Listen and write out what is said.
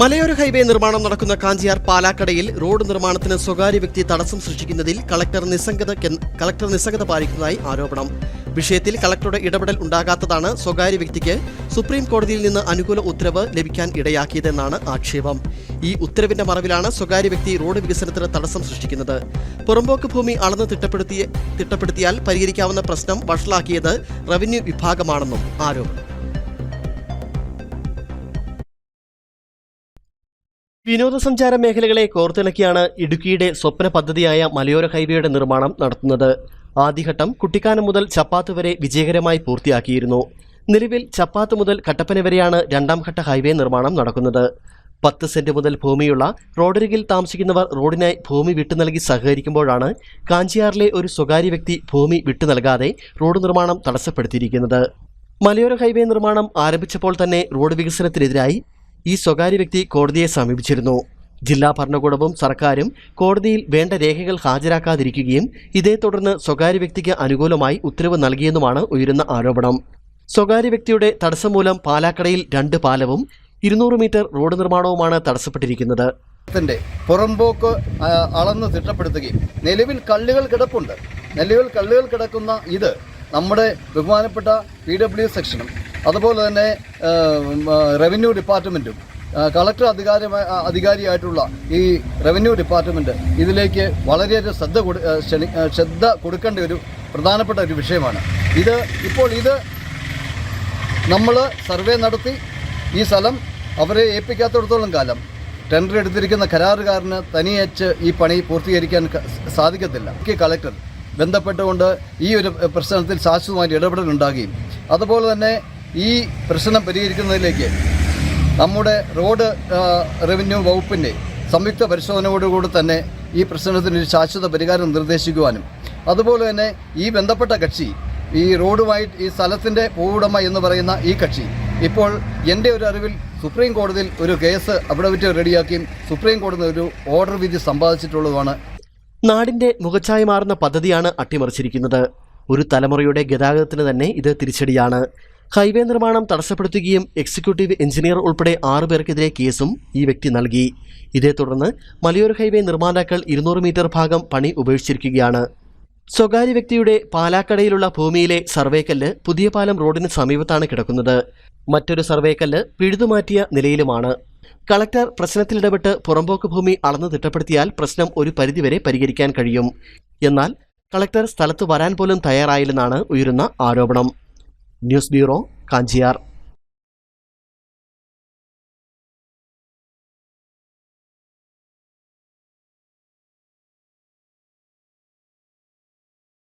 മലയോര ഹൈവേ നിർമ്മാണം നടക്കുന്ന കാഞ്ചിയാർ പാലാക്കടയിൽ റോഡ് നിർമ്മാണത്തിന് സ്വകാര്യ വ്യക്തി തടസ്സം സൃഷ്ടിക്കുന്നതിൽ കളക്ടർ നിസ്സംഗത കളക്ടർ നിസ്സംഗത പാലിക്കുന്നതായി ആരോപണം. വിഷയത്തിൽ കളക്ടറുടെ ഇടപെടൽ ഉണ്ടാകാത്തതാണ് സ്വകാര്യ വ്യക്തിക്ക് സുപ്രീം കോടതിയിൽ നിന്ന് അനുകൂല ഉത്തരവ് ലഭിക്കാൻ ഇടയാക്കിയതെന്നാണ് ആക്ഷേപം. ഈ ഉത്തരവിന്റെ മറവിലാണ് സ്വകാര്യ വ്യക്തി റോഡ് വികസനത്തിന് തടസ്സം സൃഷ്ടിക്കുന്നത്. പുറമ്പോക്ക് ഭൂമി അളന്ന് തിട്ടപ്പെടുത്തിയ തിട്ടപ്പെടുത്തിയാൽ പരിഹരിക്കാവുന്ന പ്രശ്നം വഷളാക്കിയത് റവന്യൂ വിഭാഗമാണെന്നും ആരോപണം. വിനോദസഞ്ചാര മേഖലകളെ കോർത്തിണക്കിയാണ് ഇടുക്കിയുടെ സ്വപ്ന പദ്ധതിയായ മലയോര ഹൈവേയുടെ നിർമ്മാണം നടത്തുന്നത്. ആദ്യഘട്ടം കുട്ടിക്കാനം മുതൽ ചപ്പാത്ത് വരെ വിജയകരമായി പൂർത്തിയാക്കിയിരുന്നു. നിലവിൽ ചപ്പാത്ത് മുതൽ കട്ടപ്പന വരെയാണ് രണ്ടാം ഘട്ട ഹൈവേ നിർമ്മാണം നടക്കുന്നത്. പത്ത് സെന്റ് മുതൽ ഭൂമിയുള്ള റോഡരികിൽ താമസിക്കുന്നവർ റോഡിനായി ഭൂമി വിട്ടു നൽകി സഹകരിക്കുമ്പോഴാണ് കാഞ്ചിയാറിലെ ഒരു സ്വകാര്യ വ്യക്തി ഭൂമി വിട്ടു നൽകാതെ റോഡ് നിർമ്മാണം തടസ്സപ്പെടുത്തിയിരിക്കുന്നത്. മലയോര ഹൈവേ നിർമ്മാണം ആരംഭിച്ചപ്പോൾ തന്നെ റോഡ് വികസനത്തിനെതിരായി ഈ സ്വകാര്യ വ്യക്തി കോടതിയെ സമീപിച്ചിരുന്നു. ജില്ലാ ഭരണകൂടവും സർക്കാരും കോടതിയിൽ വേണ്ട രേഖകൾ ഹാജരാക്കാതിരിക്കുകയും ഇതേ തുടർന്ന് സ്വകാര്യ വ്യക്തിക്ക് അനുകൂലമായി ഉത്തരവ് നൽകിയെന്നുമാണ് ഉയരുന്ന ആരോപണം. സ്വകാര്യ വ്യക്തിയുടെ തടസ്സം മൂലം പാലാക്കടയിൽ രണ്ട് പാലവും ഇരുന്നൂറ് മീറ്റർ റോഡ് നിർമ്മാണവുമാണ് തടസ്സപ്പെട്ടിരിക്കുന്നത്. പുറമ്പോക്ക് അളന്ന് തിട്ടപ്പെടുത്തുകയും നിലവിൽ കല്ലുകൾ കിടപ്പുണ്ട്. നിലവിൽ കല്ലുകൾ കിടക്കുന്ന ഇത് നമ്മുടെ ബഹുമാനപ്പെട്ട പി ഡബ്ല്യു സെക്ഷനും അതുപോലെ തന്നെ റവന്യൂ ഡിപ്പാർട്ട്മെന്റും കളക്ടർ അധികാരി അധികാരിയായിട്ടുള്ള ഈ റവന്യൂ ഡിപ്പാർട്ട്മെന്റ് ഇതിലേക്ക് വളരെയേറെ ശ്രദ്ധ കൊടു ശ്രദ്ധ കൊടുക്കേണ്ട ഒരു പ്രധാനപ്പെട്ട ഒരു വിഷയമാണ്. ഇത് ഇപ്പോൾ ഇത് നമ്മൾ സർവേ നടത്തി ഈ സ്ഥലം അവരെ ഏൽപ്പിക്കാത്തടത്തോളം കാലം ടെൻഡർ എടുത്തിരിക്കുന്ന കരാറുകാരന് തനിയച്ച് ഈ പണി പൂർത്തീകരിക്കാൻ സാധിക്കത്തില്ല. കളക്ടർ ബന്ധപ്പെട്ടുകൊണ്ട് ഈ ഒരു പ്രശ്നത്തിൽ ശാശ്വതമായിട്ട് ഇടപെടലുണ്ടാകുകയും അതുപോലെ തന്നെ ഈ പ്രശ്നം പരിഹരിക്കുന്നതിലേക്ക് നമ്മുടെ റോഡ് റവന്യൂ വകുപ്പിന്റെ സംയുക്ത പരിശോധനയോടുകൂടി തന്നെ ഈ പ്രശ്നത്തിന് ഒരു ശാശ്വത പരിഹാരം നിർദ്ദേശിക്കുവാനും അതുപോലെ തന്നെ ഈ ബന്ധപ്പെട്ട കക്ഷി ഈ റോഡുമായി ഈ സ്ഥലത്തിന്റെ ഭൂവുടമ എന്ന് പറയുന്ന ഈ കക്ഷി ഇപ്പോൾ എന്റെ ഒരു അറിവിൽ സുപ്രീം കോടതിയിൽ ഒരു കേസ് അവിടെ വെച്ച് റെഡിയാക്കിയും സുപ്രീം കോടതി ഒരു ഓർഡർ വിധി സമ്പാദിച്ചിട്ടുള്ളതുമാണ്. നാടിന്റെ മുഖച്ഛായ മാറുന്ന പദ്ധതിയാണ് അട്ടിമറിച്ചിരിക്കുന്നത്. ഒരു തലമുറയുടെ ഗതാഗതത്തിന് തന്നെ ഇത് തിരിച്ചടിയാണ്. ഹൈവേ നിർമ്മാണം തടസ്സപ്പെടുത്തുകയും എക്സിക്യൂട്ടീവ് എഞ്ചിനീയർ ഉൾപ്പെടെ ആറുപേർക്കെതിരെ കേസും ഈ വ്യക്തി നൽകി. ഇതേ തുടർന്ന് മലയോര ഹൈവേ നിർമ്മാതാക്കൾ ഇരുന്നൂറ് മീറ്റർ ഭാഗം പണി ഉപേക്ഷിച്ചിരിക്കുകയാണ്. സ്വകാര്യ വ്യക്തിയുടെ പാലാക്കടയിലുള്ള ഭൂമിയിലെ സർവേക്കല്ല് പുതിയ പാലം റോഡിന് സമീപത്താണ് കിടക്കുന്നത്. മറ്റൊരു സർവേക്കല്ല് പിഴുതുമാറ്റിയ നിലയിലുമാണ്. കളക്ടർ പ്രശ്നത്തിലിടപെട്ട് പുറമ്പോക്ക് ഭൂമി അളന്നു തിട്ടപ്പെടുത്തിയാൽ പ്രശ്നം ഒരു പരിധിവരെ പരിഹരിക്കാൻ കഴിയും. എന്നാൽ കളക്ടർ സ്ഥലത്ത് വരാൻ പോലും തയ്യാറായില്ലെന്നാണ് ഉയരുന്ന ആരോപണം. News bureau Kanchiyar